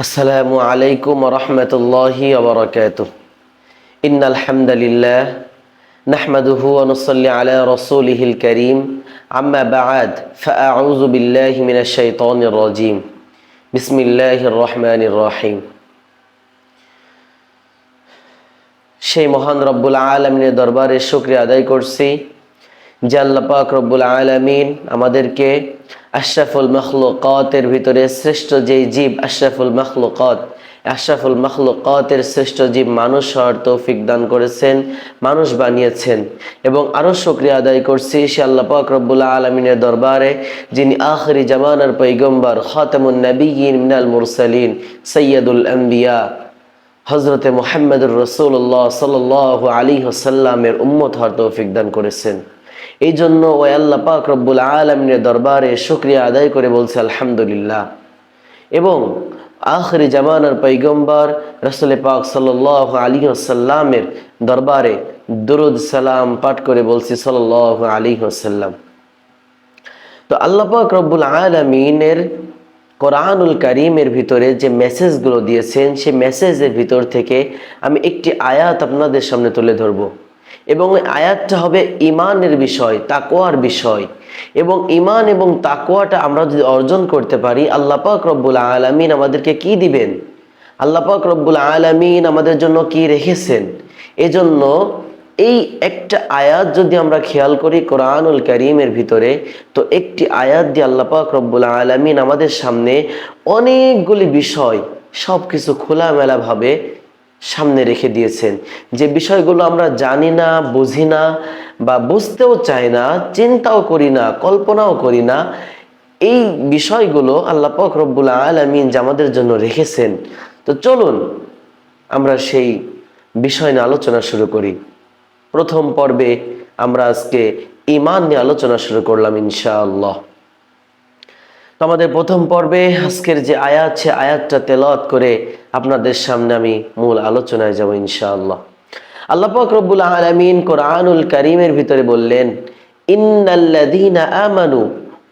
السلام عليكم ورحمة الله وبركاته إن الحمد لله نحمده ونصلي على رسوله الكريم أما بعد فأعوذ بالله من الشيطان الرجيم بسم الله الرحمن الرحيم সেই মহান রব্বুল আলমিনের দরবারে শুক্রিয়া আদায় করছি যে আল্লাহ পাক রব্বুল আলমিন আমাদেরকে আশরাফুল মখলুকতের ভিতরে শ্রেষ্ঠ যেই জীব, আশরাফুল মখলুকত, আশরাফুল মখলুকতের শ্রেষ্ঠ জীব মানুষ হওয়ার তৌফিক দান করেছেন, মানুষ বানিয়েছেন। এবং আরও শুক্রিয়া আদায় করছি সে আল্লাহ পাক রব্বুল আলমিনের দরবারে, যিনি আখরি জামানার পৈগম্বর, খাতামুন নবীন মিনাল মুরসালিন সৈয়দুল আম্বিয়া হজরতে মোহাম্মদুর রসুল্লাহ সাল আলী হোসাল্লামের উম্মত হওয়ার তৌফিক দান করেছেন। এই জন্য ওই আল্লাহ পাক রব্বুল আলমিনের দরবারে শুক্রিয়া আদায় করে বলছে, আলহামদুলিল্লাহ। এবং আখরি জামানার পৈগম্বর রসুল পাক সাল আলী সাল্লামের দরবারে দুরুদ সালাম পাঠ করে বলছি সাল আলী সাল্লাম তো আল্লাহ পাক রব্বুল আলমিনের কোরআনুল করিমের ভিতরে যে মেসেজগুলো দিয়েছেন, সেই মেসেজের ভিতর থেকে আমি একটি আয়াত আপনাদের সামনে তুলে ধরব। এবং আয়াতটা হবে ইমানের বিষয় তাকোয়ার বিষয়। এবং ইমান এবং তাকোয়াটা আমরা যদি অর্জন করতে পারি, আল্লাহ পাক রব্বুল আলমিন আমাদেরকে কি দিবেন? আল্লাহ পাক রব্বুল আলমিন আমাদের জন্য কি রেখেছেন? এজন্য এই একটা আয়াত যদি আমরা খেয়াল করি কোরআনুল করিমের ভিতরে, তো একটি আয়াত দিয়ে আল্লাহ পাক রব্বুল আলমিন আমাদের সামনে অনেকগুলি বিষয় সব কিছু খোলামেলাভাবে সামনে রেখে দিয়েছেন। যে বিষয়গুলো আমরা জানি না, বুঝি না বা বুঝতেও চাই না, চিন্তাও করি না, কল্পনাও করি না, এই বিষয়গুলো আল্লাহ পাক রব্বুল আলমিন যে আমাদের জন্য রেখেছেন। তো চলুন আমরা সেই বিষয় নিয়ে আলোচনা শুরু করি। প্রথম পর্বে আমরা আজকে ইমান নিয়ে আলোচনা শুরু করলাম ইনশাআল্লাহ। আমাদের প্রথম পর্বে আজকের যে আয়াত, সে আয়াতটা তেলাওয়াত করে আপনাদের সামনে আমি মূল আলোচনায় যাব ইনশাআল্লাহ। আল্লাহ পাক রব্বুল আলামিন কোরআনুল কারীমের ভিতরে বললেন, ইন্নাল্লাযীনা আমানু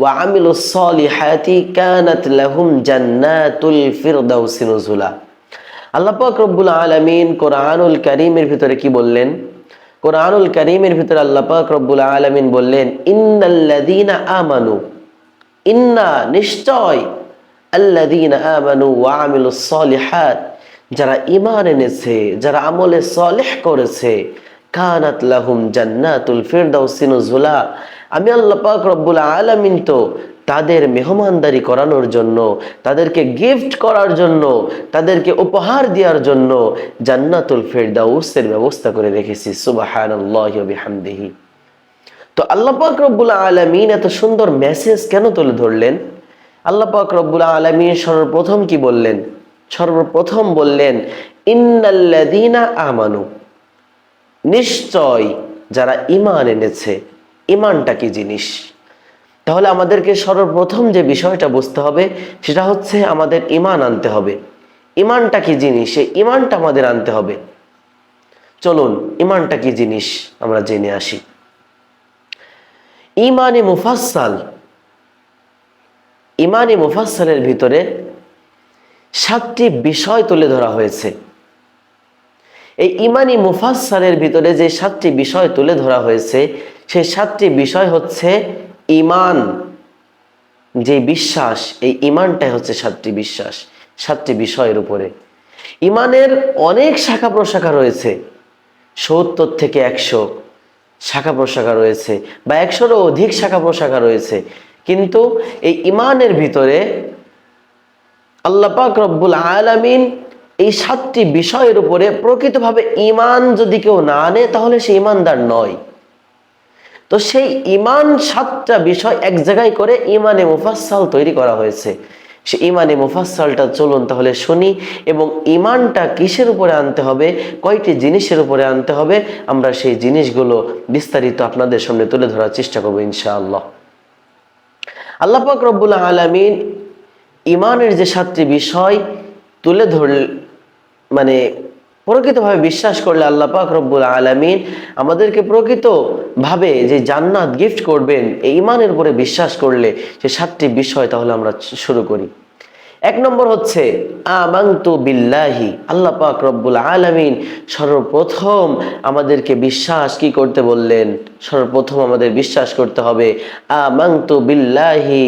ওয়া আমিলুস সলিহাতি কানাত লাহুম জান্নাতুল ফিরদাউসি নুজুলা আল্লাহ পাক রব্বুল আলামিন কোরআনুল কারীমের ভিতরে কি বললেন? কোরআনুল করিমের ভিতরে আল্লাহ পাক রব্বুল আলমিন বললেন, ইন্নাল্লাযীনা আমানু ইন্না নিশ্চয় আল্লাযীনা আমানু ওয়া আমিলুস সলিহাত, যারা ইমান এনেছে, যারা আমলে সলেহ করেছে, কানাত লাহুম জান্নাতুল ফিরদাউসি নুজুলা। আমি আল্লাহ পাক রব্বুল আলামিন তো তাদের মেহমানদারি করানোর জন্য, তাদেরকে গিফট করার জন্য, তাদেরকে উপহার দেওয়ার জন্য জান্নাতুল ফেরদাউসের ব্যবস্থা করে রেখেছি। সুবাহানহামদিহি তো আল্লাহ পাক রব্বুল আলমিন এত সুন্দর মেসেজ কেন তুলে ধরলেন? আল্লাহ পাক রব্বুল আলমিন সর্বপ্রথম কি বললেন? সর্বপ্রথম বললেন ইন্নাল্লাদিনা আমানু। নিশ্চয় যারা ইমান এনেছে ইমানটা কি জিনিস? তাহলে আমাদেরকে সর্বপ্রথম যে বিষয়টা বুঝতে হবে, সেটা হচ্ছে আমাদের ইমান আনতে হবে। ইমানটা কি জিনিস? সেই ইমানটা আমাদের আনতে হবে। চলুন ইমানটা কি জিনিস আমরা জেনে আসি। ইমানে মুফাসাল ইমানে মুফাসালের ভিতরে সাতটি বিষয় তুলে ধরা হয়েছে। এই ইমানি মুফাসালের ভিতরে যে সাতটি বিষয় তুলে ধরা হয়েছে, সেই সাতটি বিষয় হচ্ছে ইমান, যে বিশ্বাস, এই ইমানটাই হচ্ছে সাতটি বিশ্বাস, সাতটি বিষয়ের উপরে। ইমানের অনেক শাখা প্রশাখা রয়েছে, সত্তর থেকে একশো। শাখা প্রশাখা রয়েছে বা একশোরও অধিক শাখা প্রশাখা রয়েছে। কিন্তু এই ইমানের ভিতরে আল্লাপাক রব্বুল আলামিন এই সাতটি বিষয়ের উপরে প্রকৃতভাবে ইমান যদি কেউ না আনে, তাহলে সে ইমানদার নয়। তো সেই ইমান সাতটা বিষয় এক জায়গায় করে ইমানে মুফাসাল তৈরি করা হয়েছে। সে ইমানে মুফাসালটা চলুন তাহলে শুনি এবং ইমানটা কিসের উপরে আনতে হবে? কয়টি জিনিসের উপরে আনতে হবে? আমরা সেই জিনিসগুলো বিস্তারিত আপনাদের সামনে তুলে ধরার চেষ্টা করব ইনশাআল্লাহ। আল্লাহ পাক রব্বুল্লাহ আলমিন ইমানের যে সাতটি বিষয় তুলে ধর মানে প্রকৃতভাবে বিশ্বাস করলে আল্লাহ পাক রব্বুল আলমিন আমাদেরকে প্রকৃতভাবে যে জান্নাত গিফট করবেন, এই ইমানের উপরে বিশ্বাস করলে সে সাতটি বিষয় তাহলে আমরা শুরু করি। এক নম্বর হচ্ছে আমাংতু বিল্লাহি। আল্লাহ পাক রব্বুল আলামিন সর্বপ্রথম আমাদেরকে বিশ্বাস কি করতে বললেন? সর্বপ্রথম আমাদের বিশ্বাস করতে হবে আমাংতু বিল্লাহি।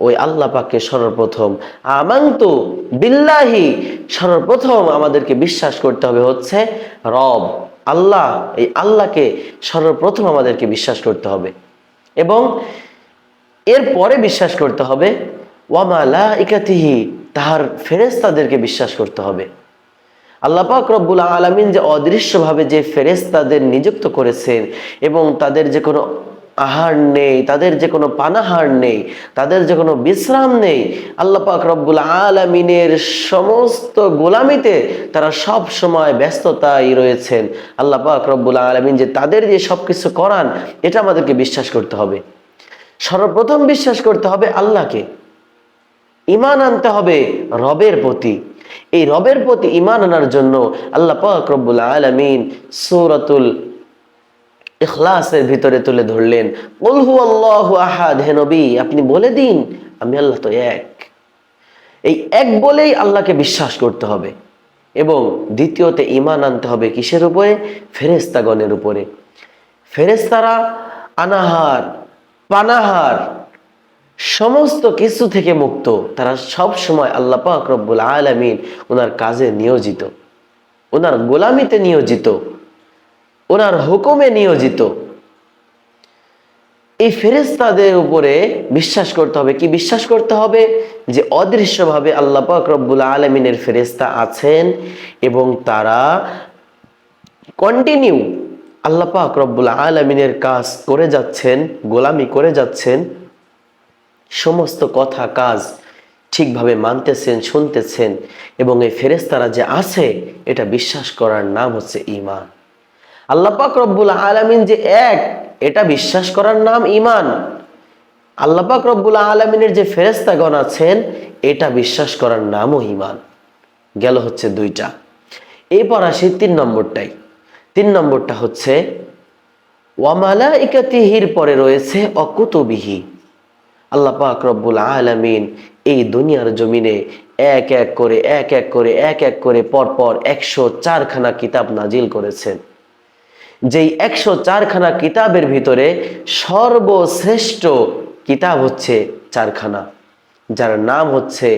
ওই আল্লাহ পাককে সর্বপ্রথম। আমাংতু বিল্লাহি, সর্বপ্রথম আমাদেরকে বিশ্বাস করতে হবে হচ্ছে রব। আল্লাহ, এই আল্লাহকে সর্বপ্রথম আমাদেরকে বিশ্বাস করতে হবে। এবং এরপরে বিশ্বাস করতে হবে ওয়ামালা ইকাতিহি তাহার ফেরেস্তাদেরকে বিশ্বাস করতে হবে। আল্লাহ পাক রব্বুল আলমিন যে অদৃশ্যভাবে যে ফেরেস্তাদের নিযুক্ত করেছেন এবং তাদের যে কোনো আহার নেই, তাদের যে কোনো পানাহার নেই, তাদের যে কোনো বিশ্রাম নেই, আল্লাহ পাক রব্বুল আলমিনের সমস্ত গোলামিতে তারা সব সময় ব্যস্ততায় রয়েছেন। আল্লাহ পাক রব্বুল আলমিন যে তাদের যে সব কিছু করান, এটা আমাদেরকে বিশ্বাস করতে হবে। সর্বপ্রথম বিশ্বাস করতে হবে আল্লাহকে। ইমান আনতে হবে রবের প্রতি। এই রবের প্রতি ইমান আনার জন্য আল্লাহ পাক রব্বুল আলামিন সূরাতুল ইখলাসের ভিতরে তুলে ধরলেন। কুল হুয়াল্লাহু আহাদ হে নবী, আপনি বলে দিন, আমি আল্লাহ তো এক। এই এক বলেই আল্লাহকে বিশ্বাস করতে হবে এবং দ্বিতীয়তে ইমান আনতে হবে কিসের উপরে? ফেরেস্তাগণের উপরে। ফেরেস্তারা আনাহার, পানাহার, সমস্ত কিছু থেকে মুক্ত। তারা সব সময় আল্লাহ পাক রব্বুল আলামিন ওনার কাজে নিয়োজিত ওনার গোলামিতে নিয়োজিত। ওনার হুকুমে নিয়োজিত। এই ফেরেস্তাদের উপরে বিশ্বাস করতে হবে। কি বিশ্বাস করতে হবে? যে অদৃশ্যভাবে আল্লাহ পাক আলমিনের ফেরেস্তা আছেন এবং তারা কন্টিনিউ আল্লাহ পাক রব্বুল আলমিনের কাজ করে যাচ্ছেন, গোলামি করে যাচ্ছেন, সমস্ত কথা, কাজ ঠিকভাবে মানতেছেন, শুনতেছেন এবং এই ফেরেস্তারা যে আছে, এটা বিশ্বাস করার নাম হচ্ছে ইমান আল্লাহ পাক রব্বুল আলমিন যে এক, এটা বিশ্বাস করার নাম ইমান আল্লাহ পাক রব্বুল আলমিনের যে ফেরেস্তাগণ আছেন, এটা বিশ্বাস করার নামও ইমান গেল হচ্ছে দুইটা। এরপর আসি তিন নম্বরটাই। তিন নম্বরটা হচ্ছে ওয়ামালা ইকাতিহির পরে রয়েছে অকুতবিহি। আল্লাহ পাক রব্বুল আলামিন এই দুনিয়ার জমিনে এক এক করে, এক এক করে, এক এক করে পরপর একশো চারখানা কিতাব নাজিল করেছেন। যেই একশো চারখানা কিতাবের ভিতরে সর্বশ্রেষ্ঠ কিতাব হচ্ছে চারখানা, যার নাম হচ্ছে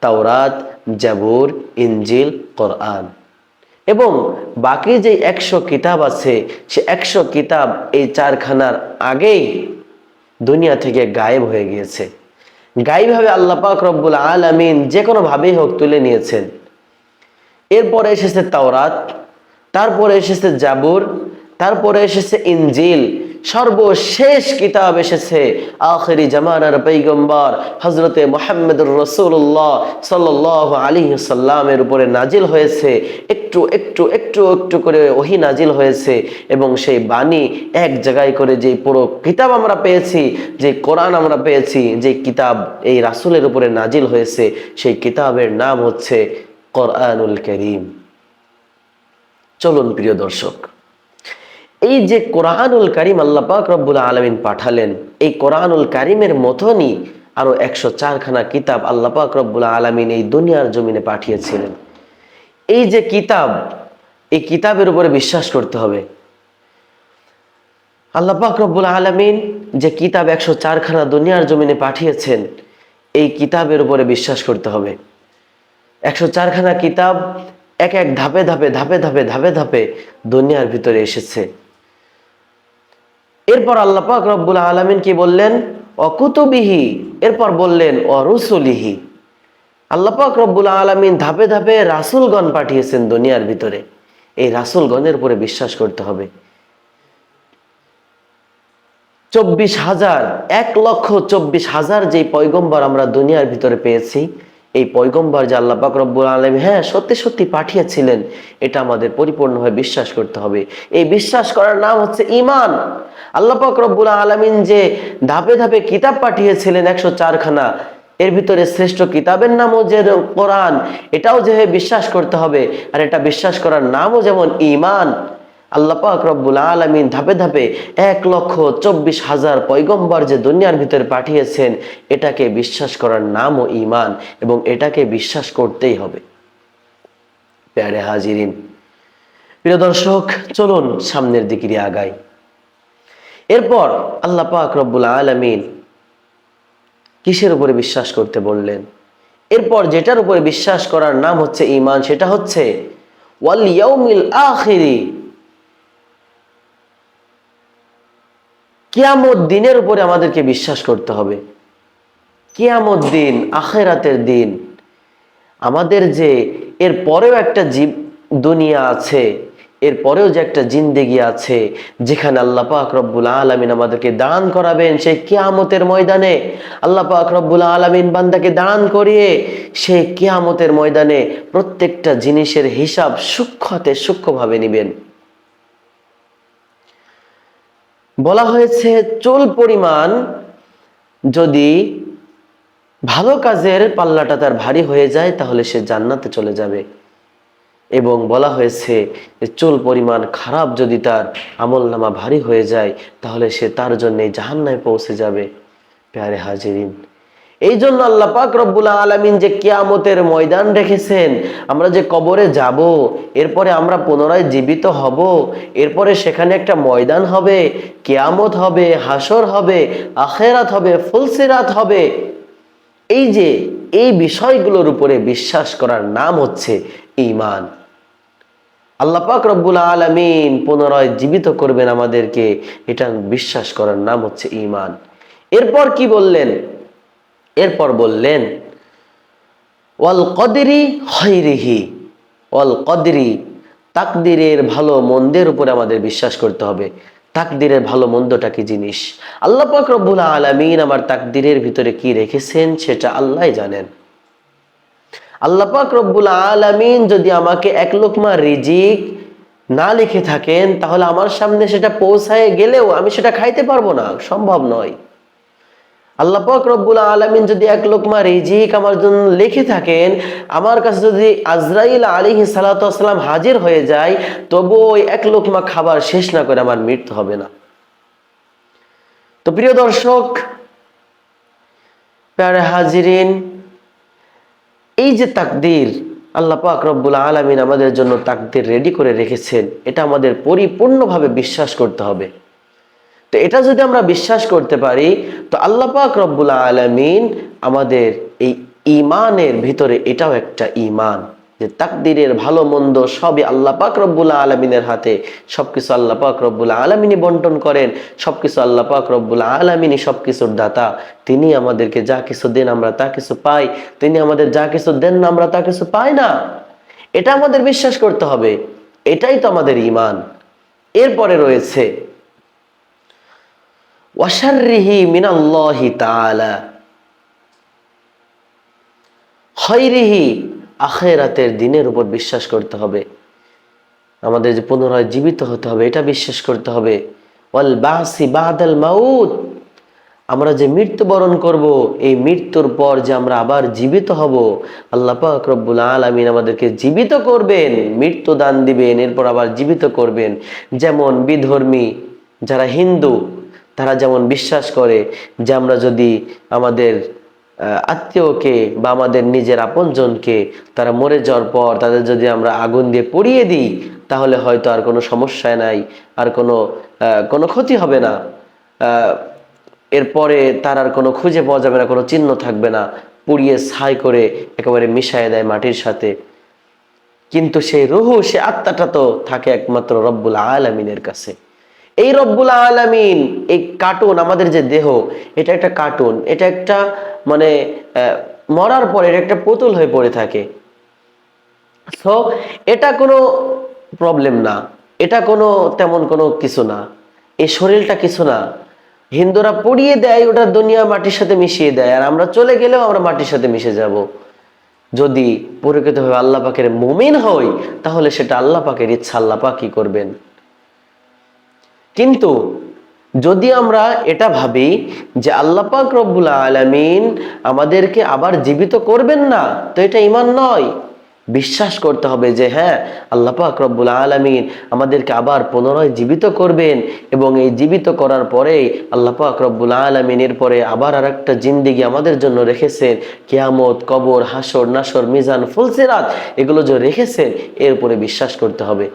তাওরাত, জাবুর ইঞ্জিল কোরআন। এবং বাকি যে একশো কিতাব আছে, সে একশো কিতাব এই চারখানার আগেই দুনিয়া থেকে গায়েব হয়ে গিয়েছে। গায়েবভাবে আল্লাহ পাক রব্বুল আলামিন যে কোনো ভাবেই হোক তুলে নিয়েছেন। এরপরে এসেছে তাওরাত, তারপরে এসেছে জাবুর তারপরে এসেছে ইনজিল। সর্বশেষ কিতাব এসেছে আখেরি জামানার পৈগম্বর হজরতে মোহাম্মদুর রসুল্লাহ সাল আলী সাল্লামের উপরে নাজিল হয়েছে। একটু একটু একটু একটু করে ওহি নাজিল হয়েছে এবং সেই বাণী এক জায়গায় করে যে পুরো কিতাব আমরা পেয়েছি, যে কোরআন আমরা পেয়েছি, যে কিতাব এই রাসুলের উপরে নাজিল হয়েছে, সেই কিতাবের নাম হচ্ছে কোরআনুল করিম। চলুন প্রিয় দর্শক এই যে কোরআনুল কারিম আল্লাহ পাক রব্বুল আলমিন পাঠালেন, এই কোরআনুল কারিমের মতনই আরও একশো চারখানা কিতাব আল্লাহ পাক রব্বুল আলমিন এই দুনিয়ার জমিনে পাঠিয়েছিলেন। এই যে কিতাব, এই কিতাবের উপরে বিশ্বাস করতে হবে। আল্লাহ পাক রব্বুল আলমিন যে কিতাব একশো চারখানা দুনিয়ার জমিনে পাঠিয়েছেন, এই কিতাবের উপরে বিশ্বাস করতে হবে। একশো চারখানা কিতাব এক এক ধাপে ধাপে ধাপে ধাপে ধাপে ধাপে দুনিয়ার ভিতরে এসেছে। এরপর আল্লাহ পাক রব্বুল আলমিন কি বললেন? অকুতবিহি এরপর বললেন অরুসলিহি আল্লাহ পাক রব্বুল আলমিন ধাপে ধাপে রাসুলগণ পাঠিয়েছেন দুনিয়ার ভিতরে। এই রাসুলগণের উপরে বিশ্বাস করতে হবে। চব্বিশ হাজার, এক লক্ষ চব্বিশ হাজার যে পয়গম্বর আমরা দুনিয়ার ভিতরে পেয়েছি এই পয়গম্বর যে আল্লাহ পাক রব্বুল আলম হ্যাঁ সত্যি সত্যি পাঠিয়েছিলেন, এটা আমাদের পরিপূর্ণভাবে বিশ্বাস করতে হবে। এই বিশ্বাস করার নাম হচ্ছে ইমান আল্লাহ পাক রব্বুল আলমিন যে ধাপে ধাপে কিতাব পাঠিয়েছিলেন একশো চারখানা, এর ভিতরে শ্রেষ্ঠ কিতাবের নামও যে কোরআন, এটাও যে বিশ্বাস করতে হবে, আর এটা বিশ্বাস করার নামও যেমন ইমান আল্লাহ পাক রব্বুল আলমিন ধাপে ধাপে এক লক্ষ চব্বিশ হাজার পয়গম্বর যে দুনিয়ার ভিতরে পাঠিয়েছেন, এটাকে বিশ্বাস করার নামও ইমান এবং এটাকে বিশ্বাস করতেই হবে। প্যারে হাজিরিন, প্রিয় দর্শক, চলুন সামনের দিকে আগাই। এরপর আল্লাহ পাক রব্বুল আলমিন কিসের উপরে বিশ্বাস করতে বললেন? এরপর যেটার উপরে বিশ্বাস করার নাম হচ্ছে ইমান সেটা হচ্ছে, ওয়াল ইয়াউমিল আখিরি কিয়ামত দিনের উপরে আমাদেরকে বিশ্বাস করতে হবে। কিয়ামত দিন, আখেরাতের দিন, আমাদের যে এর পরেও একটা জীব, দুনিয়া আছে, এর পরেও যে একটা জিন্দেগি আছে, যেখানে আল্লাহ পাক রব্বুল আলমিন আমাদেরকে দাঁড়ান করাবেন সেই কেয়ামতের ময়দানে। আল্লাহ পাক রব্বুল আলমিন বান্দাকে দাঁড়ান করিয়ে সেই কেয়ামতের ময়দানে প্রত্যেকটা জিনিসের হিসাব সূক্ষ্মতে সূক্ষ্মভাবে নিবেন। বলা হয়েছে, চুল পরিমাণ যদি ভালো কাজের পাল্লাটা তার ভারী হয়ে যায়, তাহলে সে জান্নাতে চলে যাবে। এবং বলা হয়েছে যে, চুল পরিমাণ খারাপ যদি তার আমল নামা ভারী হয়ে যায়, তাহলে সে তার জন্যে জাহান্নায় পৌঁছে যাবে। প্যারে হাজিরিন এই জন্য আল্লাহ পাক রব্বুল আলমিন যে কিয়ামতের ময়দান রেখেছেন, আমরা যে কবরে যাব, এরপরে আমরা পুনরায় জীবিত হব, এরপরে সেখানে একটা ময়দান হবে, কিয়ামত হবে হাসর হবে, আখেরাত হবে, ফুলসিরাত হবে। এই যে, এই বিষয়গুলোর উপরে বিশ্বাস করার নাম হচ্ছে ইমান আল্লাহ পাক রব্বুল আলমিন পুনরায় জীবিত করবেন আমাদেরকে, এটা বিশ্বাস করার নাম হচ্ছে ইমান এরপর কি বললেন? এরপর বললেন, ওয়াল কদরি হৈরিহি ওয়াল কদরি, তাকদিরের ভালো মন্দের উপরে আমাদের বিশ্বাস করতে হবে। তাকদিরের ভালো মন্দটা কি জিনিস? আল্লাহ পাক রব্বুল আলমিন আমার তাকদিরের ভিতরে কি রেখেছেন সেটা আল্লাহ জানেন। আল্লাহ পাক রব্বুল আলমিন যদি আমাকে এক লোকমা রিজিক না লিখে থাকেন, তাহলে আমার সামনে সেটা পৌঁছায় গেলেও আমি সেটা খাইতে পারব না। সম্ভব নয়। আল্লাহ রব্বুল আলমিন যদি এক লোকমা রিজিক আমার জন্য লিখে থাকেন, আমার কাছে যদি আজরাইল আলী সালাতাম হাজির হয়ে যায়, তবু ওই এক লোকমা খাবার শেষ না করে আমার মৃত্যু হবে না। তো প্রিয় দর্শক, প্যারে হাজিরিন, এই যে তাকদির আল্লাহ পাক রব্বুল আলমিন আমাদের জন্য তাকদির রেডি করে রেখেছেন, এটা আমাদের পরিপূর্ণভাবে বিশ্বাস করতে হবে। তো এটা যদি আমরা বিশ্বাস করতে পারি, তো আল্লাহ পাক রব্বুল আলমিন আমাদের এই ইমানের ভিতরে এটাও একটা ইমান যে তাকদিরের ভালো মন্দ সবই আল্লাহ পাক রব্বুল আলমিনের হাতে। সবকিছু আল্লাহ পাক রব্বুল আলমিনী বন্টন করেন, সবকিছু আল্লাহ পাক রব্বুল আলমিনী সবকিছুর দাতা। তিনি আমাদেরকে যা কিছু দেন আমরা তা কিছু পাই, তিনি আমাদের যা কিছু দেন না আমরা তা কিছু পাই না। এটা আমাদের বিশ্বাস করতে হবে, এটাই তো আমাদের ইমান এরপরে রয়েছে ওয়াশারিহি মিনাল্লাহি তাআলা। খৈরিহি আখেরাতের দিনের উপর বিশ্বাস করতে হবে। আমাদের যে পুনরায় জীবিত হতে হবে, এটা বিশ্বাস করতে হবে। ওয়াল বাসি বাদাল মাউত। আমরা যে মৃত্যুবরণ করব, এই মৃত্যুর পর যে আমরা আবার জীবিত হব, আল্লাহ পাক আলামিন আমাদেরকে জীবিত করবেন, মৃত্যু দান দিবেন, এরপর আবার জীবিত করবেন। যেমন বিধর্মী, যারা হিন্দু তারা যেমন বিশ্বাস করে যে আমরা যদি আমাদের আত্মীয়কে বা আমাদের নিজের আপনজনকে তারা মরে যাওয়ার পর তাদের যদি আমরা আগুন দিয়ে পুড়িয়ে দিই, তাহলে হয়তো আর কোনো সমস্যা নাই, আর কোনো কোনো ক্ষতি হবে না। এরপরে তার আর কোনো খুঁজে পাওয়া যাবে না, কোনো চিহ্ন থাকবে না, পুড়িয়ে ছাই করে একেবারে মিশায় দেয় মাটির সাথে। কিন্তু সেই রুহু সে আত্মাটা তো থাকে একমাত্র রব্বুল আলামিনের কাছে। এই রব্বুল আলামিন, এই কার্টুন আমাদের যে দেহ, এটা একটা কার্টুন এটা একটা মানে মরার পরে এটা একটা পুতুল হয়ে পড়ে থাকে। সো এটা কোনো প্রবলেম না। এটা কোনো তেমন কোনো কিছু না। এই শরীরটা কিছু না। হিন্দুরা পড়িয়ে দেয়, ওটা দুনিয়া মাটির সাথে মিশিয়ে দেয়। আর আমরা চলে গেলেও আমরা মাটির সাথে মিশে যাব। যদি পরিকৃতভাবে আল্লাহ পাকের মুমিন হই, তাহলে সেটা আল্লাহ পাকের ইচ্ছা, আল্লাহ পাক কি করবেন? কিন্তু যদি আমরা এটা ভাবি যে আল্লাহ পাক রব্বুল আলামিন আমাদেরকে আবার জীবিত করবেন না, তো এটা ইমান নয়। বিশ্বাস করতে হবে যে হ্যাঁ আল্লাহ পাক রব্বুল আলমিন আমাদেরকে আবার পুনরায় জীবিত করবেন এবং এই জীবিত করার পরেই আল্লাহ পাক রব্বুল আলমিনের পরে আবার আর একটা জিন্দিগি আমাদের জন্য রেখেছেন। কিয়ামত, কবর হাসর নাসর মিজান, ফুলসিরাত, এগুলো যে রেখেছেন, এর উপরে বিশ্বাস করতে হবে।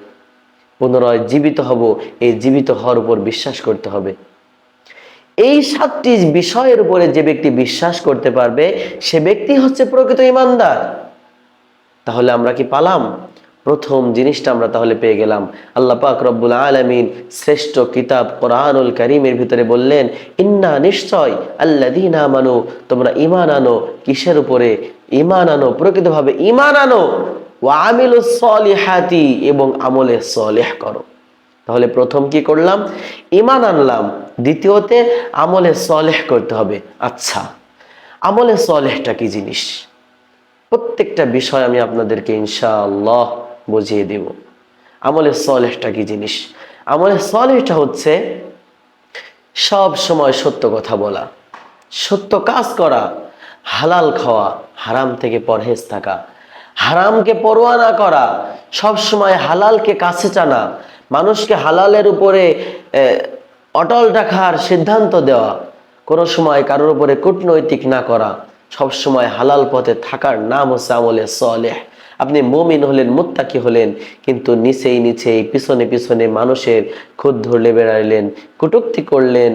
পুনরায় জীবিত হব, এই জীবিত হওয়ার উপর বিশ্বাস করতে হবে। এই সাতটি বিষয়ের উপরে যে ব্যক্তি বিশ্বাস করতে পারবে, সে ব্যক্তি হচ্ছে প্রকৃত ইমানদার। তাহলে আমরা কি পালাম? প্রথম জিনিসটা আমরা তাহলে পেয়ে গেলাম। আল্লাহ পাক রব্বুল আলমিন শ্রেষ্ঠ কিতাব কোরআনুল করিমের ভিতরে বললেন, ইন্না নিশ্চয় আল্লাদিনা মানো তোমরা ইমান আনো, কিসের উপরে? ইমান আনো, প্রকৃতভাবে ইমান আনো। ও আমিল সলিহাতি, এবং আমলে সলেহ করো। তাহলে প্রথম কি করলাম? ইমান আনলাম। দ্বিতীয়তে আমলে সলেহ করতে হবে। আচ্ছা আমলে সলেহটা কি জিনিস? প্রত্যেকটা বিষয় আমি আপনাদেরকে ইনশাআল্লাহ বুঝিয়ে দেব। আমলে সলেহটা কি জিনিস? আমলে সলেহটা হচ্ছে সব সময় সত্য কথা বলা, সত্য কাজ করা, হালাল খাওয়া, হারাম থেকে পরহেজ থাকা হারামকে পরোয়া না করা, সব সময় হালালকে কাছে টানা, মানুষকে হালালের উপরে অটল রাখার সিদ্ধান্ত দেওয়া, কোনো সময় কারোর উপরে কূটনৈতিক না করা, সব সময় হালাল পথে থাকার নাম হচ্ছে আমলে সলেহ। আপনি মমিন হলেন, মুত্তাকি হলেন, কিন্তু নিচেই নিচেই, পিছনে পিছনে মানুষের খুদ ধরলে বেড়াইলেন, কটুক্তি করলেন,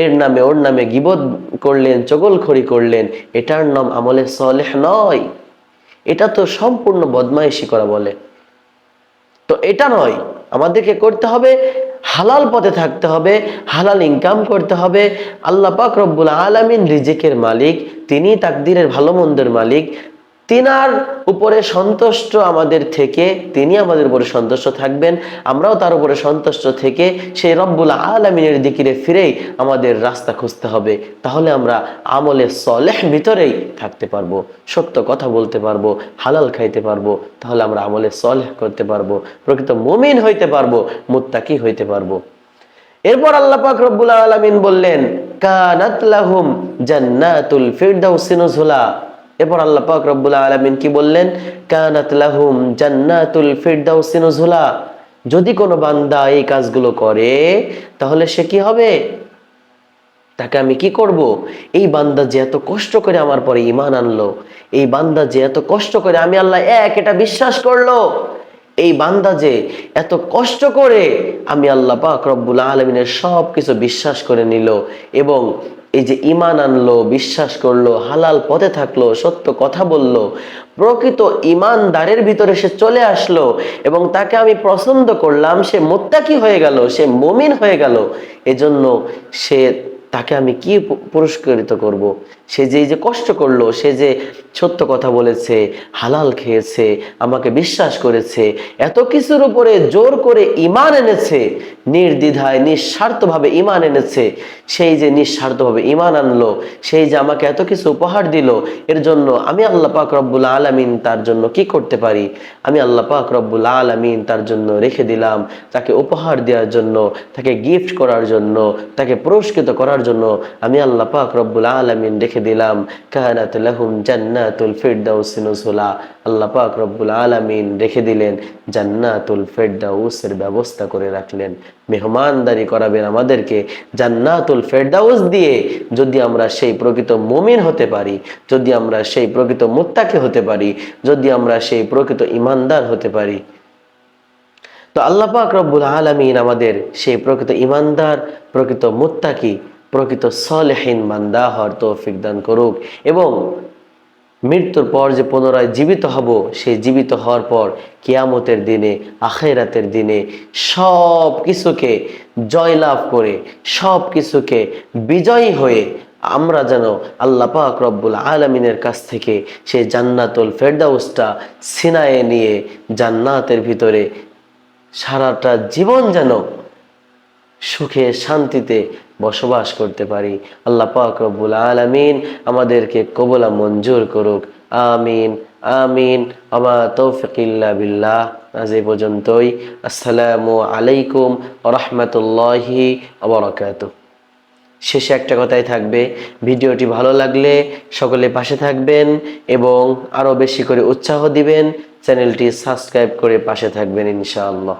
এর নামে ওর নামে গিবদ করলেন, চগলখড়ি করলেন, এটার নাম আমলে সলেহ নয়। এটা তো সম্পূর্ণ বদমাইশি করা বলে। তো এটা নয়, আমাদেরকে করতে হবে, হালাল পথে থাকতে হবে, হালাল ইনকাম করতে হবে। আল্লাহ পাক রব্বুল আলামিন রিজেকের মালিক তিনি তাকদিরের ভালো মন্দের মালিক। তিনার উপরে সন্তুষ্ট আমাদের থেকে, তিনি আমাদের উপরে সন্তুষ্ট থাকবেন, আমরাও তার উপরে সন্তুষ্ট থেকে সেই রব্বুল আলমিনের দিকিরে ফিরেই আমাদের রাস্তা খুঁজতে হবে। তাহলে আমরা আমলে সলেহ ভিতরেই থাকতে পারব, সত্য কথা বলতে পারব, হালাল খাইতে পারব, তাহলে আমরা আমলে সলেহ করতে পারব, প্রকৃত মুমিন হইতে পারব, মুত্তাকি হইতে পারব। এরপর আল্লাহ পাক রব্বুল আলামিন বললেন, কানাত লাহুম জান্নাতুল ফিরদাউসি নুজুলা। এরপর আল্লাহ পাক রব্বুল আলামিন কি বললেন? কানাত লাহুম জান্নাতুল ফিরদাউসি নুজুলা। যদি কোনো বান্দা এই কাজগুলো করে, তাহলে সে কি হবে? তাকে আমি কি করব? এই বান্দা যে এত কষ্ট করে আমার পরে ইমান আনলো, এই বান্দা যে এত কষ্ট করে আমি আল্লাহ এক, এটা বিশ্বাস করল, এই বান্দা যে এত কষ্ট করে আমি আল্লাহ পাক রব্বুল আলমিনের সব কিছু বিশ্বাস করে নিল এবং এই যে ইমান আনলো, বিশ্বাস করল, হালাল পথে থাকল, সত্য কথা বলল, প্রকৃত ইমানদারের ভিতরে সে চলে আসলো এবং তাকে আমি পছন্দ করলাম, সে মোত্তাকি হয়ে গেল, সে মমিন হয়ে গেল, এজন্য সে তাকে আমি কি পুরস্কৃত করব। সে যে যে কষ্ট করল, সে যে সত্য কথা বলেছে, হালাল খেয়েছে, আমাকে বিশ্বাস করেছে, এত কিছুর উপরে জোর করে ইমান এনেছে, নির্দ্বিধায়, নিঃস্বার্থভাবে ইমান এনেছে, সেই যে নিঃস্বার্থভাবে ইমান আনলো, সেই যে আমাকে এত কিছু উপহার দিল, এর জন্য আমি আল্লাহ পাক রব্বুল আলামিন তার জন্য কি করতে পারি? আমি আল্লাহ পাক রব্বুল আলামিন তার জন্য রেখে দিলাম, তাকে উপহার দেওয়ার জন্য, তাকে গিফট করার জন্য, তাকে পুরস্কৃত করার জন্য, আমি আল্লাহ পাক রব্বুল আলামিন রেখে দিলাম। কাহানাত লাহুম জান্নাতুল ফিরদাউস নুজুলা। আল্লাহ পাক রব্বুল আলামিন রেখে দিলেন জান্নাতুল ফেরদাউসের ব্যবস্থা করে রাখলেন। মেহমানদারি করাবেন আমাদেরকে জান্নাতুল ফেরদাউস দিয়ে যদি আমরা সেই প্রকৃত মুমিন হতে পারি, যদি আমরা সেই প্রকৃত মুত্তাকি হতে পারি, যদি আমরা সেই প্রকৃত ইমানদার হতে পারি। তো আল্লাহ পাক রব্বুল আলমিন আমাদের সেই প্রকৃত ইমানদার, প্রকৃত মুত্তাকি প্রকৃত সলেহীন বান্দা হওয়ার তৌফিক দান করুক এবং মৃত্যুর পর যে পুনরায় জীবিত হব, সেই জীবিত হওয়ার পর কিয়ামতের দিনে, আখেরাতের দিনে সব কিছুকে জয়লাভ করে, সব কিছুকে বিজয়ী হয়ে আমরা যেন আল্লাহ পাক রব্বুল আলমিনের কাছ থেকে সেই জান্নাতুল ফেরদাউসটা সিনায়ে নিয়ে জান্নাতের ভিতরে সারাটা জীবন যেন সুখে, শান্তিতে বসবাস করতে পারি। আল্লাহ পাক রব্বুল আলামিন আমাদেরকে কবলা মঞ্জুর করুক। আমিন আমিন। আমা তৌফিকিল্লা বিল্লাহ। আজ এই পর্যন্তই। আসসালামু আলাইকুম রহমতুল্লাহি আবরাকাতুহ শেষে একটা কথাই থাকবে, ভিডিওটি ভালো লাগলে সকলে পাশে থাকবেন এবং আরও বেশি করে উৎসাহ দিবেন। চ্যানেলটি সাবস্ক্রাইব করে পাশে থাকবেন ইনশাআল্লাহ।